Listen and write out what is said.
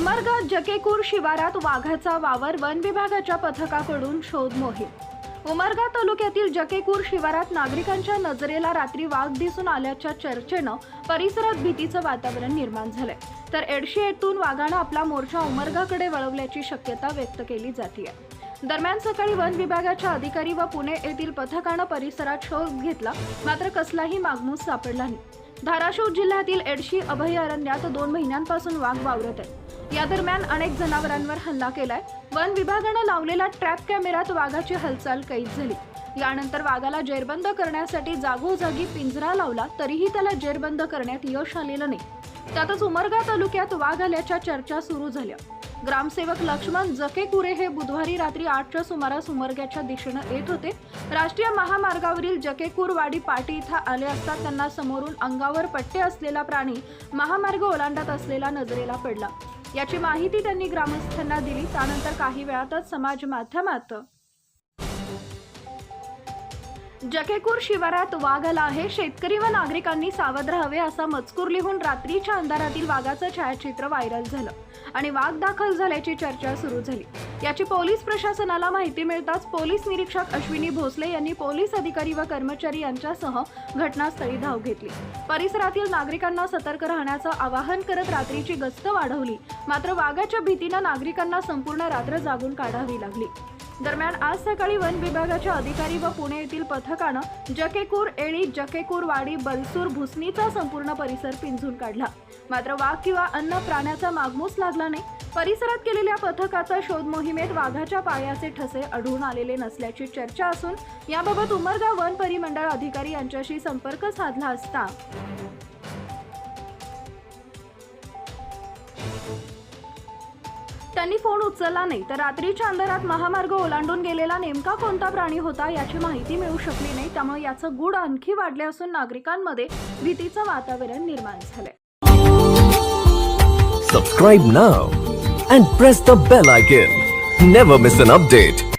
उमरगा जकेकूर शिवारात वाघाचा वावर वन विभागाच्या पथकाकडून शोध मोहीम. उमरगा तालुक्यातील जकेकूर शिवारात नागरिकांच्या नजरेला रात्री वाघ दिसून आल्याच्या चर्चेनं परिसरात भीतीचं वातावरण निर्माण झालंय. तर एडशी येथून वाघानं आपला मोर्चा उमरगाकडे वळवल्याची शक्यता व्यक्त केली जाते दरम्यान सकाळी वन विभागाच्या अधिकारी व पुणे येथील पथकानं परिसरात शोध घेतला मात्र कसलाही मागमूस सापडला नाही. धाराशिव जिल्ह्यातील एडशी अभयारण्यात दोन महिन्यांपासून वाघ वावरत आहे. या दरम्यान अनेक जनावरांवर हल्ला केलाय. वन विभागानं लावलेल्या ट्रॅप कॅमेऱ्यात वाघाची हालचाल कैद झाली. यानंतर वाघाला जेरबंद करण्यासाठी जागोजागी पिंजरा लावला तरीही त्याला जेरबंद करण्यात यश आलेलं नाही. त्यातच उमरगा तालुक्यात वाघ आल्याच्या चर्चा सुरू झाल्या. ग्रामसेवक लक्ष्मण जकेकुरे हे बुधवारी रात्री आठच्या सुमारास उमरग्याच्या दिशेनं येत होते. राष्ट्रीय महामार्गावरील जकेकुरवाडी पाटी इथं आले असता त्यांना समोरून अंगावर पट्टे असलेला प्राणी महामार्ग ओलांडत असलेला नजरेला पडला. याची माहिती त्यांनी ग्रामस्थांना दिली. त्यानंतर काही वेळातच समाज माध्यमात जकेकूर शिवारात वाघ आला आहे. शेतकरी व नागरिकांनी सावध राहावे असा मजकूर लिहून रात्रीच्या अंधारातील वाघाचं छायाचित्र व्हायरल झालं आणि वाघ दाखल झाल्याची चर्चा सुरू झाली. याची पोलीस प्रशासनाला माहिती मिळताच पोलीस निरीक्षक अश्विनी भोसले यांनी पोलीस अधिकारी व कर्मचारी यांच्यासह घटनास्थळी धाव घेतली. परिसरातील नागरिकांना सतर्क राहण्याचं आवाहन करत रात्रीची गस्त वाढवली. मात्र वाघाच्या भीतीनं नागरिकांना संपूर्ण रात्र जागून काढावी लागली. दरम्यान आज सकाळी वन विभागाच्या अधिकारी व पुणे येथील पथकानं जकेकूर एळी जकेकूर वाडी बलसूर भुसनीचा संपूर्ण परिसर पिंजून काढला. मात्र वाघ किंवा अन्य प्राण्याचा मागमूस लागला नाही परिसरात केलेल्या पथकाचा शोध मोहिमेत वाघाच्या पायाचे ठसे आढळून आलेले नसल्याची चर्चा असून याबाबत उमरगाव वन परिमंडळ अधिकारी यांच्याशी संपर्क साधला असता. त्यांनी फोन उचलला नाही. तर रात्रीच्या अंधारात महामार्ग ओलांडून गेलेला नेमका कोणता प्राणी होता याची माहिती मिळू शकली नाही. त्यामुळे याचं गूढ आणखी वाढले असून नागरिकांमध्ये भीतीचं वातावरण निर्माण झालंय. Subscribe now and press the bell icon never miss an update